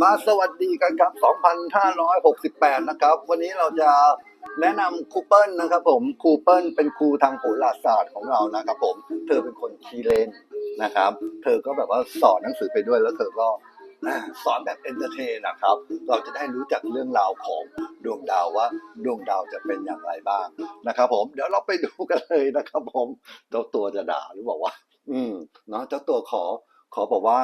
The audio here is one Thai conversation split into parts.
มาสวัสดีกันครับ 2,568 นะครับ วันนี้เราจะแนะนำครูเปิลนะครับผม ครูเปิลเป็นครูทางโหราศาสตร์ของเรานะครับผม เธอเป็นคนคีเลนนะครับ เธอก็แบบว่าสอนหนังสือไปด้วยแล้วเธอก็สอนแบบเอนเตอร์เทนนะครับ เราจะได้รู้จักเรื่องราวของดวงดาวว่าดวงดาวจะเป็นอย่างไรบ้างนะครับ ผม เดี๋ยวเราไปดูกันเลยนะครับ ผมเจ้าตัวจะด่าหรือบอกว่า อืมเนาะเจ้าตัวขอขอบอกว่า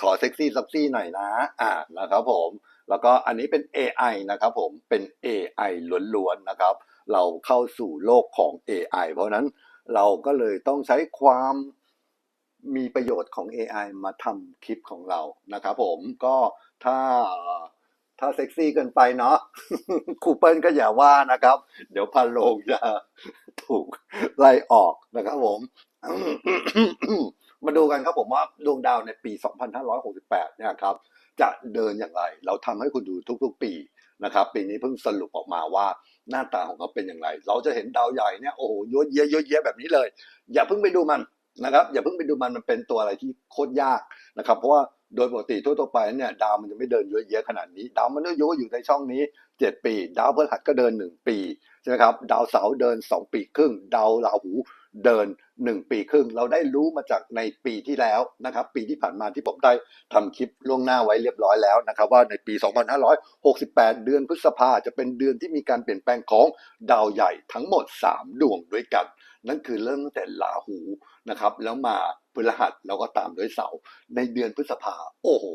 ขอเซ็กซี่ซับซี่หน่อยนะอ่านะครับผมแล้วก็อันนี้เป็น AI นะครับผมเป็น AI ล้วนๆนะครับ เราเข้าสู่โลกของ AI เพราะฉะนั้นเราก็เลยต้องใช้ความมีประโยชน์ของ AI มาทำคลิปของเรานะครับผมก็ถ้าถ้าเซ็กซี่เกินไปเนาะครูเปิลก็อย่าว่านะครับ เดี๋ยวพันโลงจะถูกไล่ออกนะครับผม มาดูกันครับผมว่าดวงดาวในปี 2568 เนี่ยครับจะเดินอย่างไร เราทำให้คุณดูทุกๆปีนะครับปีนี้เพิ่งสรุปออกมาว่าหน้าตาของเขาเป็นอย่างไร เราจะเห็นดาวใหญ่เนี่ยโอ้โหเยอะแยะเยอะแยะแบบนี้เลย อย่าเพิ่งไปดูมันนะครับอย่าเพิ่งไปดูมันมันเป็นตัวอะไรที่โคตรยากนะครับเพราะว่าโดยปกติทั่วๆไปเนี่ยดาวมันจะไม่เดินเยอะแยะขนาดนี้ ดาวมันุษย์โยก็อยู่ในช่องนี้ 7 ปี ดาวพฤหัสก็เดิน 1 ปีใช่ไหมครับดาวเสาร์เดิน 2 ปีครึ่ง ดาวราหูเดิน 1ปีครึ่ง เราได้รู้มาจากในปีที่แล้วนะครับ ปีที่ผ่านมาที่ผมได้ทำคลิปล่วงหน้าไว้เรียบร้อยแล้วนะครับ ว่าในปี 2568 เดือนพฤษภาจะเป็นเดือนที่มีการเปลี่ยนแปลงของดาวใหญ่ทั้งหมด 3 ดวงด้วยกัน นั่นคือเริ่มตั้งแต่ราหูนะครับ แล้วมาพฤหัสแล้วก็ตามด้วยเสาร์ในเดือนพฤษภาโอ้โห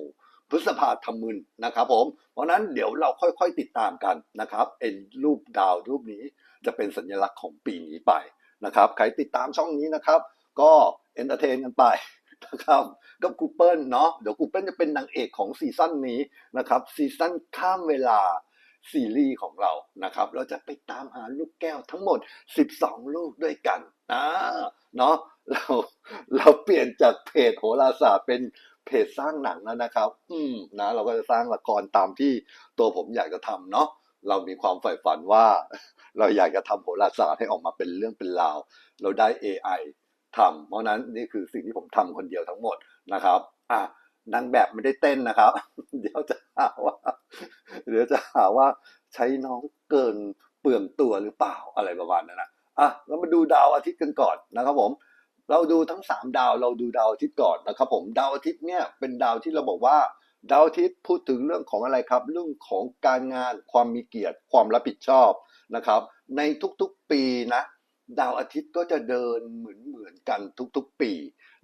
พฤษภาทำมึนนะครับผม เพราะนั้นเดี๋ยวเราค่อยๆติดตามกันนะครับเอ็นรูปดาวรูปนี้จะเป็นสัญลักษณ์ของปีนี้ไป นะครับใครติดตามช่องนี้นะครับ ก็เอนเตอร์เทนกันไปนะครับกับกูเปิลเนาะเดี๋ยวกูเปิลจะเป็นนางเอกของซีซั่นนี้นะครับซีซั่นข้ามเวลาซีรีส์ของเรานะครับ เราจะไปตามหาลูกแก้วทั้งหมด 12 ลูกด้วยกันนะเนาะเราเราเปลี่ยนจากเพจโหราศาสตร์เป็นเพจสร้างหนังแล้วนะครับ อืมนะ เราก็จะสร้างละครตามที่ตัวผมอยากจะทำเนาะเรามีความใฝ่ฝันว่า เราอยากจะทำโหราศาสตร์ให้ออกมาเป็นเรื่องเป็นราว เราได้ AI ทำเพราะนั้นนี่คือสิ่งที่ผมทำคนเดียวทั้งหมดนะครับอะนางแบบไม่ได้เต้นนะครับ เดี๋ยวจะหาว่าเดี๋ยวจะหาว่าใช้น้องเกินเปลืองตัวหรือเปล่าอะไรประมาณนั้นนะอะเรามาดูดาวอาทิตย์กันก่อนนะครับผม เราดูทั้งสามดาวเราดูดาวอาทิตย์ก่อนนะครับผมดาวอาทิตย์เนี่ยเป็นดาวที่เราบอกว่า ดาวอาทิตย์พูดถึงเรื่องของอะไรครับ เรื่องของการงานความมีเกียรติความรับผิดชอบนะครับ ในทุกๆปีนะดาวอาทิตย์ก็จะเดินเหมือนเหมือนกันทุกๆปี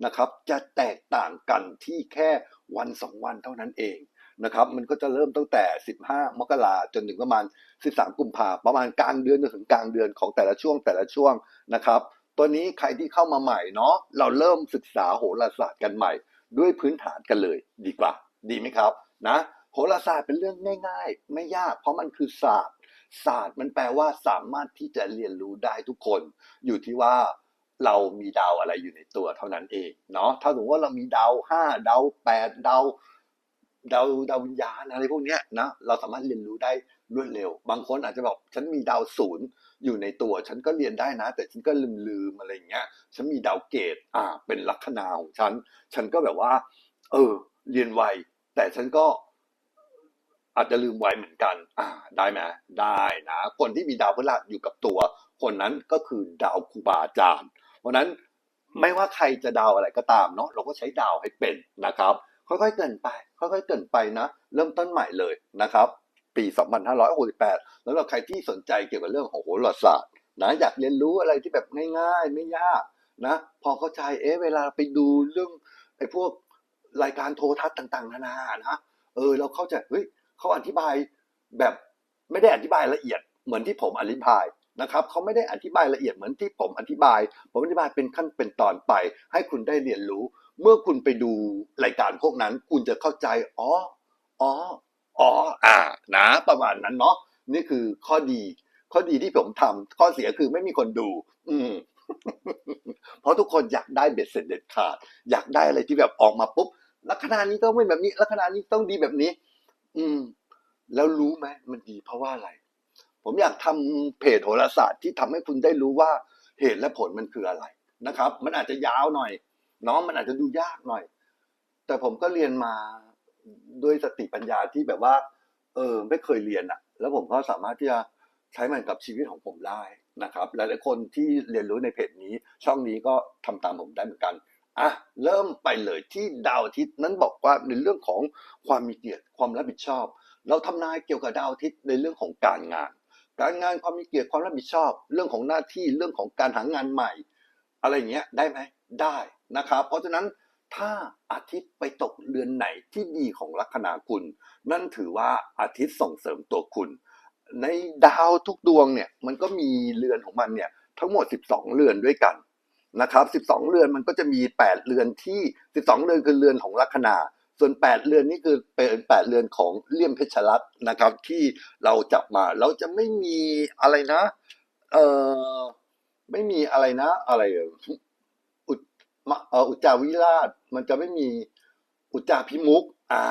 นะครับ จะแตกต่างกันที่แค่วันสองวันเท่านั้นเองนะครับมันก็จะเริ่มตั้งแต่ 15 มกราจนถึงประมาณ 13 กุมภาประมาณกลางเดือนจนถึงกลางเดือนของแต่ละช่วงแต่ละช่วงนะครับ ตัวนี้ใครที่เข้ามาใหม่เนาะเราเริ่มศึกษาโหราศาสตร์กันใหม่ ด้วยพื้นฐานกันเลยดีกว่า ดีไหมครับนะโหราศาสตร์เป็นเรื่องง่าย ๆ ไม่ยาก เพราะมันคือศาสตร์ ศาสตร์มันแปลว่าสามารถที่จะเรียนรู้ได้ทุกคน อยู่ที่ว่าเรามีดาวอะไรอยู่ในตัวเท่านั้นเองเนาะถ้าสมมติว่าเรามีดาวห้าดาวแปดดาวดาวดาววิญญาณอะไรพวกเนี้ยนะเราสามารถเรียนรู้ได้รวดเร็ว บางคนอาจจะบอกฉันมีดาวศูนย์อยู่ในตัว ฉันก็เรียนได้นะ แต่ฉันก็ลืมลืมๆอะไรเงี้ย ฉันมีดาวเกตอ่าเป็นลัคนาของฉัน ฉันก็แบบว่า เออ เรียนไว แต่ฉันก็อาจจะลืมไว้เหมือนกัน อ่า ได้ไหมได้นะ คนที่มีดาวพฤหัสอยู่กับตัว คนนั้นก็คือดาวครูบาอาจารย์ เพราะนั้นไม่ว่าใครจะดาวอะไรก็ตามเนาะเราก็ใช้ดาวให้เป็นนะครับ ค่อยๆเกินไป ค่อยๆเกินไปนะ เริ่มต้นใหม่เลยนะครับ ปี 2568แล้วเราใครที่สนใจเกี่ยวกับเรื่องของโหราศาสตร์นะอยากเรียนรู้อะไรที่แบบง่ายๆ ไม่ยากนะ พอเข้าใจเอ๊ะเวลาไปดูเรื่องไอ้พวก รายการโทรทัศน์ต่าง ๆ นานานะเออเราเข้าใจเฮ้ยเขาอธิบายแบบไม่ได้อธิบายละเอียดเหมือนที่ผมอธิบายนะครับเขาไม่ได้อธิบายละเอียดเหมือนที่ผมอธิบาย ผมอธิบายเป็นขั้นเป็นตอนไป ให้คุณได้เรียนรู้ เมื่อคุณไปดูรายการพวกนั้น คุณจะเข้าใจอ๋ออ๋ออ๋ออ่านะประมาณนั้นเนาะนี่คือข้อดี ข้อดีที่ผมทำข้อเสียคือไม่มีคนดู อืมเพราะทุกคนอยากได้เบ็ดเสร็จเด็ดขาด อยากได้อะไรที่แบบออกมาปุ๊บ ลัคนานี้ต้องเป็นแบบนี้ ลัคนานี้ต้องดีแบบนี้ อืม แล้วรู้ไหมมันดีเพราะว่าอะไร ผมอยากทำเพจโหราศาสตร์ที่ทำให้คุณได้รู้ว่าเหตุและผลมันคืออะไรนะครับ มันอาจจะยาวหน่อยเนาะมันอาจจะดูยากหน่อย แต่ผมก็เรียนมาด้วยสติปัญญาที่แบบว่า เออ ไม่เคยเรียนอะแล้วผมก็สามารถที่จะใช้มันกับชีวิตของผมได้นะครับ หลายๆคนที่เรียนรู้ในเพจนี้ ช่องนี้ก็ทำตามผมได้เหมือนกัน อะเริ่มไปเลยที่ดาวอาทิตย์นั้นบอกว่าในเรื่องของความมีเกียรติความรับผิดชอบ เราทำนายเกี่ยวกับดาวอาทิตย์ในเรื่องของการงาน การงานความมีเกียรติความรับผิดชอบ เรื่องของหน้าที่เรื่องของการหางานใหม่ อะไรเงี้ยได้ไหมได้นะครับเพราะฉะนั้นถ้าอาทิตย์ไปตกเรือนไหนที่ดีของลัคนาคุณ นั่นถือว่าอาทิตย์ส่งเสริมตัวคุณ ในดาวทุกดวงเนี่ยมันก็มีเรือนของมันเนี่ยทั้งหมด 12 เรือนด้วยกัน นะครับ12 เรือนมันก็จะมี 8 เรือนที่ 12 เรือนคือเรือนของลัคนาส่วน 8 เรือนนี่คือเป็น8เรือนของเลี่ยมเพชรรัตนะครับ ที่เราจับมาเราจะไม่มีอะไรนะ เออไม่มีอะไรนะ อะไรอุจมะเอ่ออุจจาวิราช มันจะไม่มีอุจจาพิมุกอ่า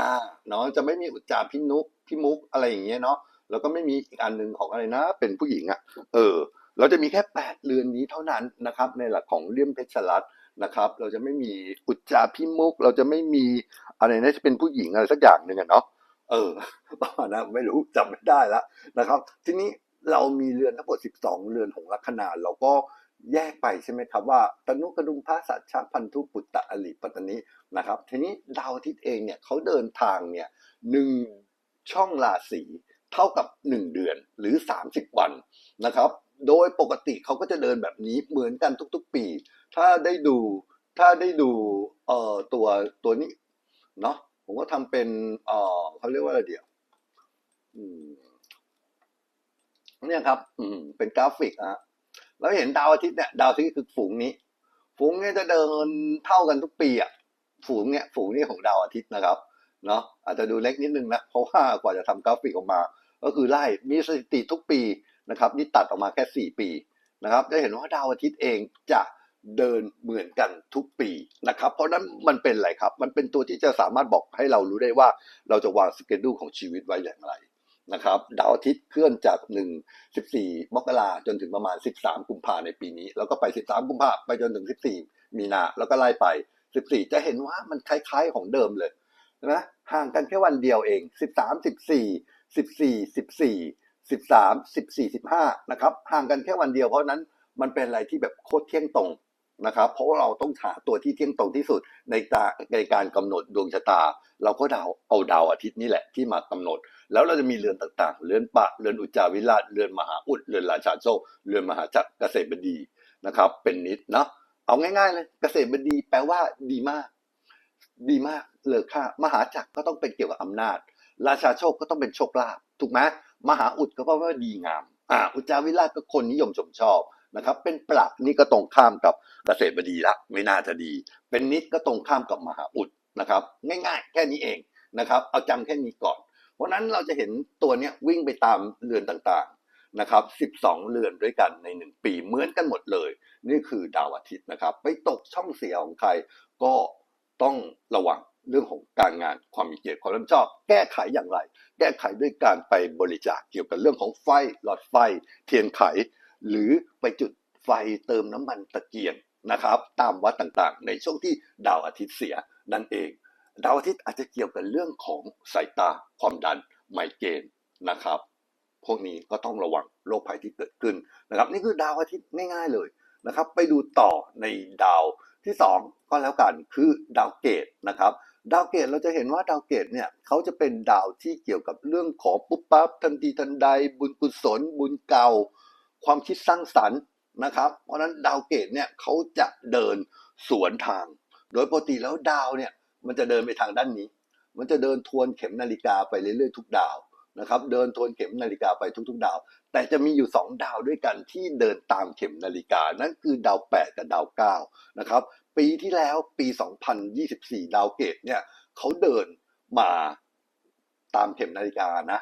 เนาะจะไม่มีอุจจาพินุกพิมุกอะไรอย่างเงี้ยเนาะแล้วก็ไม่มีอีกอันหนึ่งของอะไรนะ เป็นผู้หญิงอะ่ะ เออ เราจะมีแค่แปดเรือนนี้เท่านั้นนะครับในหลักของเลี่ยมเพชรรัตน์นะครับ เราจะไม่มีอุจจาพิมุก เราจะไม่มีอะไรนะจะเป็นผู้หญิงอะไรสักอย่างหนึ่งอะเนาะเออประมาณนั้นไม่รู้จำไม่ได้ละนะครับ ทีนี้เรามีเรือนทั้งหมด 12 เรือนของลัคนาเราก็แยกไปใช่ไหมครับว่าตนุกระดุมพระสัจชาพันธุปุตตะอลิปัตตนินะครับ ทีนี้ดาวอาทิตย์เองเนี่ยเขาเดินทางเนี่ยหนึ่งช่องราศีเท่ากับ 1 เดือนหรือ 30 วันนะครับ โดยปกติเขาก็จะเดินแบบนี้เหมือนกันทุก ๆ ปี ถ้าได้ดูถ้าได้ดูเอ่อตัวตัวนี้เนาะผมก็ทำเป็นเอ่อเขาเรียกว่าอะไรเดี๋ยวเนี่ยครับ อืม เป็นกราฟิกอะฮะเราเห็นดาวอาทิตย์เนี่ยดาวอาทิตย์คือฝูงนี้ ฝูงเนี่ยจะเดินเท่ากันทุกปีอะฝูงเนี่ยฝูงนี้ของดาวอาทิตย์นะครับเนาะอาจจะดูเล็กนิดนึงนะเพราะว่ากว่าจะทำกราฟิกออกมา ก็คือไล่มีสถิติทุกปี นะครับนี่ตัดออกมาแค่สี่ปีนะครับจะเห็นว่าดาวอาทิตย์เองจะเดินเหมือนกันทุกปีนะครับ เพราะนั้นมันเป็นอะไรครับ มันเป็นตัวที่จะสามารถบอกให้เรารู้ได้ว่าเราจะวางสเกดูของชีวิตไว้อย่างไรนะครับ ดาวอาทิตย์เคลื่อนจาก 1 14 มกราจนถึงประมาณ 13 กุมภาในปีนี้ แล้วก็ไป 13 กุมภาไปจนถึง 14 มีนา แล้วก็ไล่ไป 14 จะเห็นว่ามันคล้ายๆของเดิมเลยนะห่างกันแค่วันเดียวเอง 13 14 14 14 13 14 15นะครับห่างกันแค่วันเดียวเพราะนั้นมันเป็นอะไรที่แบบโคตรเที่ยงตรงนะครับ เพราะว่าเราต้องหาตัวที่เที่ยงตรงที่สุดในตาในการกำหนดดวงชะตา เราก็ดาวเอาดาวอาทิตย์นี่แหละที่มากำหนด แล้วเราจะมีเรือนต่างๆ เรือนปะเรือนอุจจาวิราชเรือนมหาอุดเรือนราชาโชคเรือนมหาจักรเกษตรบดีนะครับ เป็นนิดเนาะเอาง่าย ๆ เลยเกษตรบดีแปลว่าดีมาก ดีมากเลอค่ามหาจักรก็ต้องเป็นเกี่ยวกับอำนาจ ราชาโชคก็ต้องเป็นโชคลาภถูกไหม มหาอุดก็แปลว่าดีงามอ่าอุจจาวิราชก็คนนิยมชมชอบนะครับเป็นปลักนี่ก็ตรงข้ามกับเกษตรบดีละไม่น่าจะดี เป็นนิดก็ตรงข้ามกับมหาอุดนะครับ ง่ายๆ แค่นี้เองนะครับ เอาจำแค่นี้ก่อน เพราะนั้นเราจะเห็นตัวเนี้ยวิ่งไปตามเรือนต่างๆนะครับ 12 เรือนด้วยกันใน 1 ปีเหมือนกันหมดเลย นี่คือดาวอาทิตย์นะครับ ไปตกช่องเสียของใครก็ต้องระวัง เรื่องของการงานความมีเกียรติความรับผิดชอบ แก้ไขอย่างไร แก้ไขด้วยการไปบริจาคเกี่ยวกับเรื่องของไฟหลอดไฟ เทียนไข หรือไปจุดไฟเติมน้ำมันตะเกียงนะครับ ตามวัดต่างๆ ในช่วงที่ดาวอาทิตย์เสียนั่นเอง ดาวอาทิตย์อาจจะเกี่ยวกับเรื่องของสายตาความดันไมเกรนนะครับ พวกนี้ก็ต้องระวังโรคภัยที่เกิดขึ้นนะครับ นี่คือดาวอาทิตย์ง่ายๆเลยนะครับ ไปดูต่อในดาวที่สองก็แล้วกันคือดาวเกตนะครับ ดาวเกตเราจะเห็นว่าดาวเกตเนี่ยเขาจะเป็นดาวที่เกี่ยวกับเรื่องของปุ๊บปั๊บทันทีทันใด บุญกุศล บุญเก่า ความคิดสร้างสรรค์นะครับ เพราะฉะนั้นดาวเกตเนี่ยเขาจะเดินสวนทาง โดยปกติแล้วดาวเนี่ยมันจะเดินไปทางด้านนี้ มันจะเดินทวนเข็มนาฬิกาไปเรื่อยๆทุกดาวนะครับ เดินทวนเข็มนาฬิกาไปทุกๆ ดาว แต่จะมีอยู่ 2 ดาวด้วยกันที่เดินตามเข็มนาฬิกา นั่นคือดาว 8 กับดาว9นะครับ ปีที่แล้วปี 2024 ดาวเกตเนี่ยเขาเดินมาตามเข็มนาฬิกานะ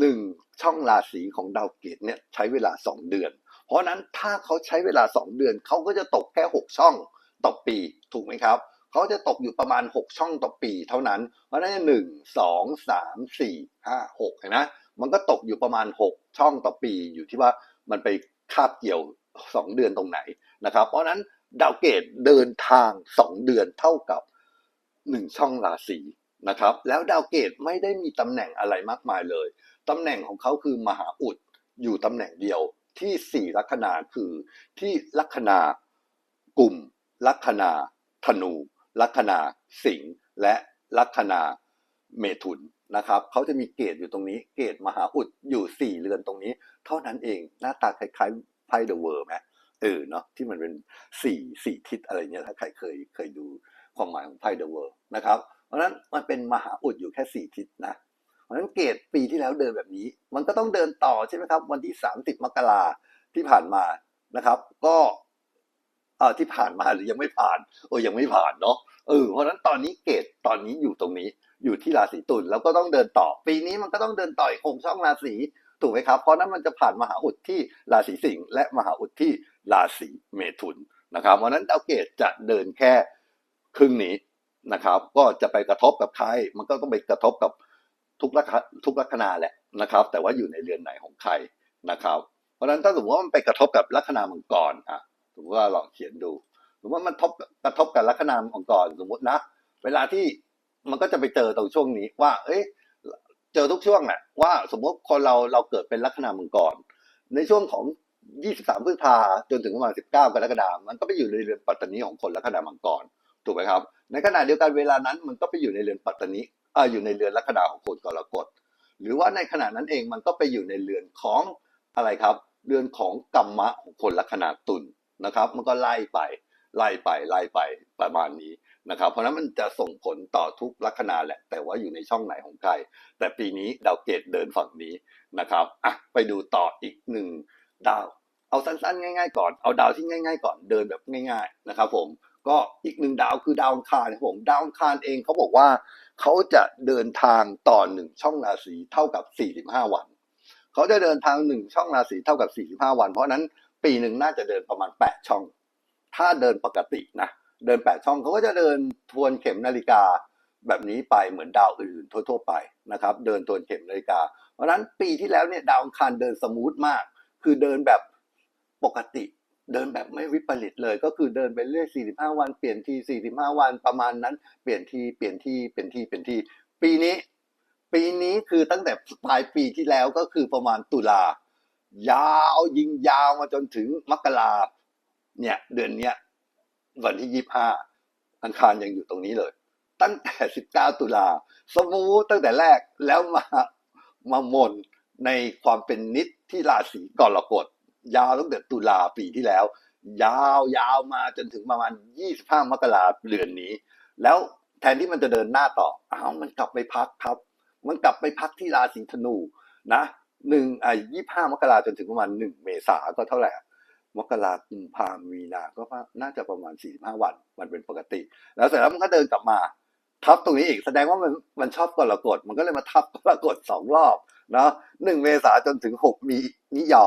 หนึ่งช่องราศีของดาวเกตเนี่ยใช้เวลา 2 เดือน เพราะนั้นถ้าเขาใช้เวลา 2 เดือนเขาก็จะตกแค่ 6 ช่องต่อปีถูกไหมครับเขาจะตกอยู่ประมาณ 6 ช่องต่อปีเท่านั้น เพราะนั้นหนึ่งสองสามสี่ห้าหกเห็นไหมมันก็ตกอยู่ประมาณ 6 ช่องต่อปีอยู่ที่ว่ามันไปคาบเกี่ยว 2 เดือนตรงไหนนะครับ เพราะนั้น ดาวเกตเดินทาง 2 เดือนเท่ากับ 1 ช่องราศีนะครับ แล้วดาวเกตไม่ได้มีตำแหน่งอะไรมากมายเลยตำแหน่งของเขาคือมหาอุดอยู่ตำแหน่งเดียวที่สี่ลัคนาคือที่ลัคนากลุ่ม ลัคนาธนู ลัคนาสิงห์และลัคนาเมถุนนะครับเขาจะมีเกตอยู่ตรงนี้ เกตมหาอุดอยู่สี่เรือนตรงนี้ เท่านั้นเองหน้าตาคล้ายๆไพ่เดอะเวิร์ไหม เออเนาะที่มันเป็นสี่สี่ทิศอะไรเนี่ยถ้าใครเคยเคยดูความหมายของไพ่เดอะเวิร์นะครับ เพราะนั้นมันเป็นมหาอุดอยู่แค่สี่ทิศนะ เพราะนั้นเกตปีที่แล้วเดินแบบนี้ มันก็ต้องเดินต่อใช่ไหมครับ วันที่ 30 มกราที่ผ่านมานะครับ ก็เออที่ผ่านมาหรือยังไม่ผ่านโอ้ยังไม่ผ่านเนาะเออเพราะฉะนั้นตอนนี้เกตตอนนี้อยู่ตรงนี้อยู่ที่ราศีตุลแล้วก็ต้องเดินต่อ ปีนี้มันก็ต้องเดินต่ออีกหกช่องราศีถูกไหมครับ เพราะนั้นมันจะผ่านมหาอุดที่ราศีสิงห์และมหาอุดที่ ราศีเมถุนนะครับเพราะนั้นดาวเกตจะเดินแค่ครึ่งนี้นะครับ ก็จะไปกระทบกับใคร มันก็ต้องไปกระทบกับทุกลักษณะทุกลัคนาแหละนะครับ แต่ว่าอยู่ในเรือนไหนของใครนะครับ เพราะฉะนั้นถ้าสมมติว่ามันไปกระทบกับลัคนามังกรอะสมมติว่าลองเขียนดูสมมติว่ามันทบกระทบกับลัคนามังกรสมมตินะ เวลาที่มันก็จะไปเจอตรงช่วงนี้ว่า เอ้ยเจอทุกช่วงแหละว่าสมมติคนเราเราเกิดเป็นลัคนามังกร ในช่วงของ 23พฤษภาจนถึงประมาณ 19 กรกฎาคมมันก็ไปอยู่ในเรือนปัตตานีของคนลัคนามังกรถูกไหมครับ ในขณะเดียวกันเวลานั้นมันก็ไปอยู่ในเรือนปัตตานีอ่าอยู่ในเรือนลัคนาของคนกรกฎหรือว่าในขณะนั้นเองมันก็ไปอยู่ในเรือนของอะไรครับ เรือนของกรรมะของคนลัคนาตุลนะครับ มันก็ไล่ไปไล่ไปไล่ไปประมาณนี้นะครับ เพราะนั้นมันจะส่งผลต่อทุกลัคนาแหละ แต่ว่าอยู่ในช่องไหนของใครแต่ปีนี้ดาวเกตเดินฝั่งนี้นะครับอะไปดูต่ออีกหนึ่ง ดาว เอาสั้นๆ ง่ายๆ ก่อน เอาดาวที่ง่ายๆ ก่อนเดินแบบง่ายๆนะครับผมก็อีกหนึ่งดาวคือดาวอังคารครับผมดาวอังคารเองเขาบอกว่าเขาจะเดินทางต่อหนึ่งช่องราศีเท่ากับ 45 วันเขาจะเดินทางหนึ่งช่องราศีเท่ากับ 45 วัน เพราะนั้นปีหนึ่งน่าจะเดินประมาณ 8 ช่อง ถ้าเดินปกตินะเดิน 8 ช่องเขาก็จะเดินทวนเข็มนาฬิกาแบบนี้ไปเหมือนดาวอื่นทั่ว ๆ ไปนะครับ เดินทวนเข็มนาฬิกา เพราะฉะนั้นปีที่แล้วเนี่ยดาวอังคารเดินสมูทมาก คือเดินแบบปกติ เดินแบบไม่วิปริตเลย ก็คือเดินไปเรื่อย45 วันเปลี่ยนที45 วันประมาณนั้น เปลี่ยนทีเปลี่ยนที่เปลี่ยนที่เปลี่ยนที่ปีนี้ ปีนี้คือตั้งแต่ปลายปีที่แล้วก็คือประมาณตุลายาวยิงยาวมาจนถึงมกราเนี่ยเดือนเนี้ยวันที่25อังคารยังอยู่ตรงนี้เลย ตั้งแต่19ตุลาสมูตั้งแต่แรกแล้วมามาหมน ในความเป็นนิดที่ราศีกรกฎยาวตั้งแต่ตุลาปีที่แล้ว ยาวยาวมาจนถึงประมาณ 25 มกราเดือนนี้ แล้วแทนที่มันจะเดินหน้าต่ออ้าวมันกลับไปพักครับ มันกลับไปพักที่ราศีธนูนะหนึ่งอะยี่ห้ามกราจนถึงประมาณหนึ่งเมษาก็เท่าไหร่อะมกรากุมภามีนาก็น่าจะประมาณสี่สิบห้าวัน มันเป็นปกติ แล้วเสร็จแล้วมันก็เดินกลับมา ทับตรงนี้อีกแสดงว่ามันมันชอบกรกฎมันก็เลยมาทับกรกฎสองรอบ นาะหนึ่งเมษาจนถึงหกมีนิยอ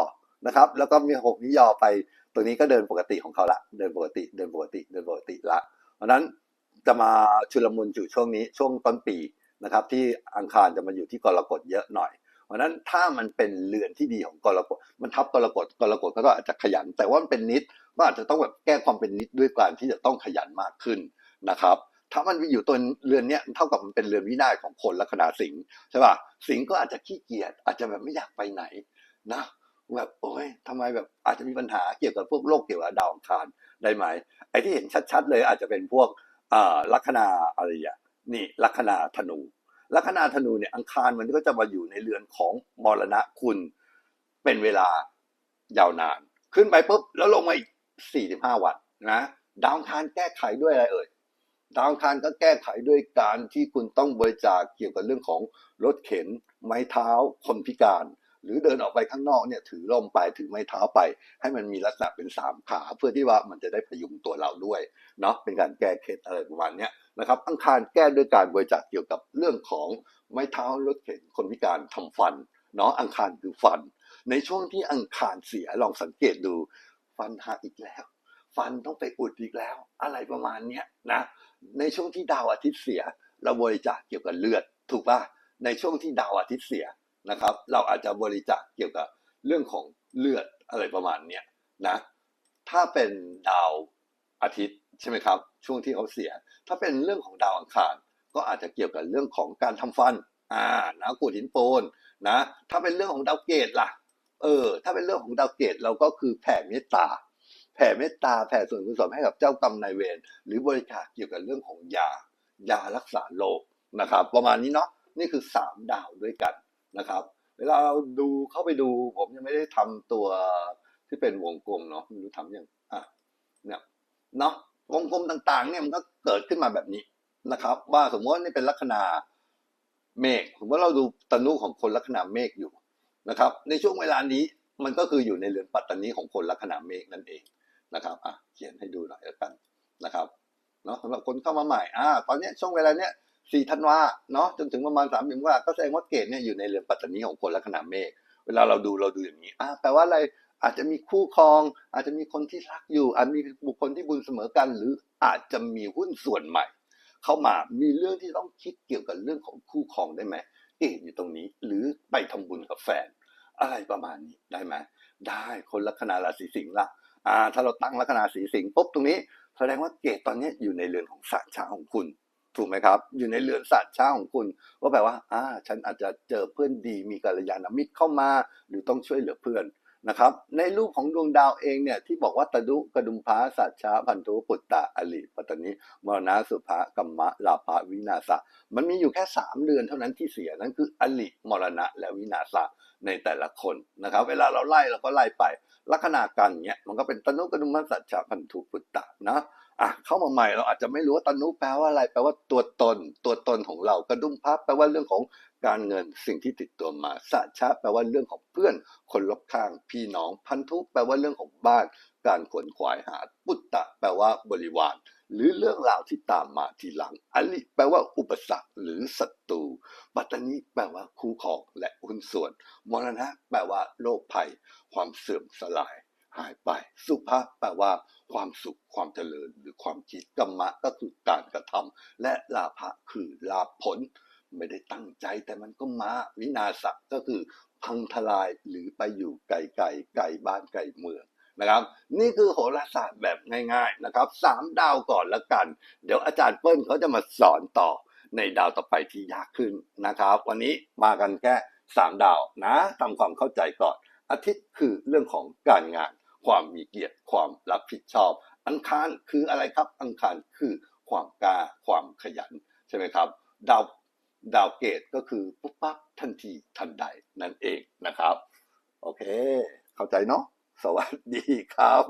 นะครับ แล้วก็มีหกนิยอไปตรงนี้ก็เดินปกติของเขาละ เดินปกติ เดินปกติ เดินปกติละ เพราะนั้นจะมาชุลมุนอยู่ช่วงนี้ช่วงต้นปีนะครับ ที่อังคารจะมาอยู่ที่กรกฎเยอะหน่อย เพราะฉะนั้นถ้ามันเป็นเรือนที่ดีของกรกฎมันทับกรกฎกรกฎก็อาจจะขยัน แต่ว่ามันเป็นนิดก็อาจจะต้องแบบแก้ความเป็นนิดด้วยการที่จะต้องขยันมากขึ้นนะครับ ถ้ามันอยู่ตัวเรือนเนี้ยเท่ากับมันเป็นเรือนวินาศของคนลัคนาสิงห์ใช่ป่ะสิงห์ก็อาจจะขี้เกียจอาจจะแบบไม่อยากไปไหนนะแบบโอ้ยทำไมแบบอาจจะมีปัญหาเกี่ยวกับพวกโรคเกี่ยวกับดาวอังคารได้ไหมไอ้ที่เห็นชัดๆเลยอาจจะเป็นพวกอ่าลัคนาอะไรอย่างนี่ลัคนาธนูลัคนาธนูเนี่ยอังคารมันก็จะมาอยู่ในเรือนของมรณะคุณ เป็นเวลายาวนาน ขึ้นไปปุ๊บแล้วลงมาอีก45วันนะดาวอังคารแก้ไขด้วยอะไรเอ่ย ดาวอังคารก็แก้ไขด้วยการที่คุณต้องบริจาคเกี่ยวกับเรื่องของรถเข็น ไม้เท้า คนพิการ หรือเดินออกไปข้างนอกเนี่ยถือร่มไปถือไม้เท้าไป ให้มันมีลักษณะเป็นสามขาเพื่อที่ว่ามันจะได้พยุงตัวเราด้วยเนาะเป็นการแก้เคล็ดอะไรประมาณนี้นะครับ อังคารแก้ด้วยการบริจาคเกี่ยวกับเรื่องของไม้เท้ารถเข็นคนพิการทำฟันเนาะอังคารคือฟัน ในช่วงที่อังคารเสียลองสังเกตดูฟันหักอีกแล้ว ฟันต้องไปอุดอีกแล้ว อะไรประมาณเนี้ยนะในช่วงที่ดาวอาทิตย์เสีย เราบริจาคเกี่ยวกับเลือด ถูกป่ะในช่วงที่ดาวอาทิตย์เสียนะครับ เราอาจจะบริจาคเกี่ยวกับเรื่องของเลือดอะไรประมาณเนี้ยนะถ้าเป็นดาวอาทิตย์ใช่ไหมครับ ช่วงที่เขาเสีย ถ้าเป็นเรื่องของดาวอังคาร ก็อาจจะเกี่ยวกับเรื่องของการทำฟันอ่านะขูดหินปูนนะ ถ้าเป็นเรื่องของดาวเกตล่ะ เออ ถ้าเป็นเรื่องของดาวเกตเราก็คือแผ่เมตตา แผ่เมตตาแผ่ส่วนกุศลให้กับเจ้ากรรมนายเวรหรือบริจาคเกี่ยวกับเรื่องของยายารักษาโรคนะครับ ประมาณนี้เนาะนี่คือสามดาวด้วยกันนะครับ เวลาเราดูเข้าไปดู ผมยังไม่ได้ทำตัวที่เป็นวงกลมเนาะไม่รู้ทำยังอะเนี่ยเนาะวงกลมต่างๆ เนี่ยมันก็เกิดขึ้นมาแบบนี้นะครับ ว่าสมมติว่านี่เป็นลัคนาเมฆสมมติว่าเราดูตนุของคนลัคนาเมฆอยู่นะครับ ในช่วงเวลานี้มันก็คืออยู่ในเรือนปัตตานีของคนลัคนาเมฆนั่นเอง นะครับอะเขียนให้ดูหน่อยแล้วกันนะครับเนาะสำหรับคนเข้ามาใหม่อ่าตอนนี้ช่วงเวลาเนี้ยสี่ธันวาเนาะจนถึงประมาณสามสิบว่าก็แสดงว่าเกณฑ์เนี่ยอยู่ในเรือนปัตตานีของคนลัคนาเมษเวลาเราดูเราดูอย่างนี้อ่าแปลว่าอะไรอาจจะมีคู่ครอง อาจจะมีคนที่รักอยู่ อาจมีบุคคลที่บุญเสมอกัน หรืออาจจะมีหุ้นส่วนใหม่ เข้ามามีเรื่องที่ต้องคิดเกี่ยวกับเรื่องของคู่ครองได้ไหมเอ๊อยู่ตรงนี้ หรือไปทำบุญกับแฟน อะไรประมาณนี้ได้ไหมได้คนลัคนาราศีสิงห์ละ อ่าถ้าเราตั้งลัคนาสีสิงห์ปุ๊บตรงนี้ แสดงว่าเกตตอนนี้อยู่ในเรือนของสารช้าของคุณ ถูกไหมครับ อยู่ในเรือนสัตว์ช้าของคุณก็แปลว่าอ่าฉันอาจจะเจอเพื่อนดีมีกัลยาณมิตรเข้ามา หรือต้องช่วยเหลือเพื่อน นะครับในรูปของดวงดาวเองเนี่ยที่บอกว่าตะดุกระดุมพาสัตว์ช้าพันธุปุตตะอลิปัตตานิมรณะสุภะกัมมะลาภะวินาศะมันมีอยู่แค่สามเรือนเท่านั้นที่เสียนั่นคืออลิมรณะและวินาศะในแต่ละคนนะครับ เวลาเราไล่เราก็ไล่ไป ลัคนาการเนี้ยมันก็เป็นตนุกระดุมพาสัตว์ช้าพันธุปุตตะนะอะเข้ามาใหม่เราอาจจะไม่รู้ว่าตนุแปลว่าอะไรแปลว่าตัวตน ตัวตนของเรากระดุมพับแปลว่าเรื่องของ การเงินสิ่งที่ติดตัวมาสัจฉะแปลว่าเรื่องของเพื่อน คนรอบข้าง พี่น้องพันธุแปลว่าเรื่องของบ้าน การขวนขวายหาปุตตะ แปลว่าบริวาร หรือเรื่องราวที่ตามมาทีหลังอลิแปลว่าอุปสรรคหรือศัตรูปัตตานีแปลว่าคู่ครองและหุ้นส่วน มรณะ แปลว่าโรคภัย ความเสื่อมสลายหายไปสุภาพแปลว่า ความสุขความเจริญหรือความคิดกรรมะก็คือการกระทำและลาภะคือลาภผล ไม่ได้ตั้งใจแต่มันก็มาวินาศก็คือพังทลายหรือไปอยู่ไกลๆไกลบ้านไกลเมืองนะครับ นี่คือโหราศาสตร์แบบง่ายๆนะครับสามดาวก่อนละกัน เดี๋ยวอาจารย์เปิ้ลเขาจะมาสอนต่อในดาวต่อไปที่ยากขึ้นนะครับ วันนี้มากันแค่สามดาวนะทำความเข้าใจก่อน อาทิตย์คือเรื่องของการงาน ความมีเกียรติความรับผิดชอบ อังคารคืออะไรครับ อังคารคือความกล้าความขยันใช่ไหมครับ ดาว ดาวเกตก็คือปุ๊บปั๊บทันทีทันใดนั่นเองนะครับ โอเค เข้าใจเนาะสวัสดีครับ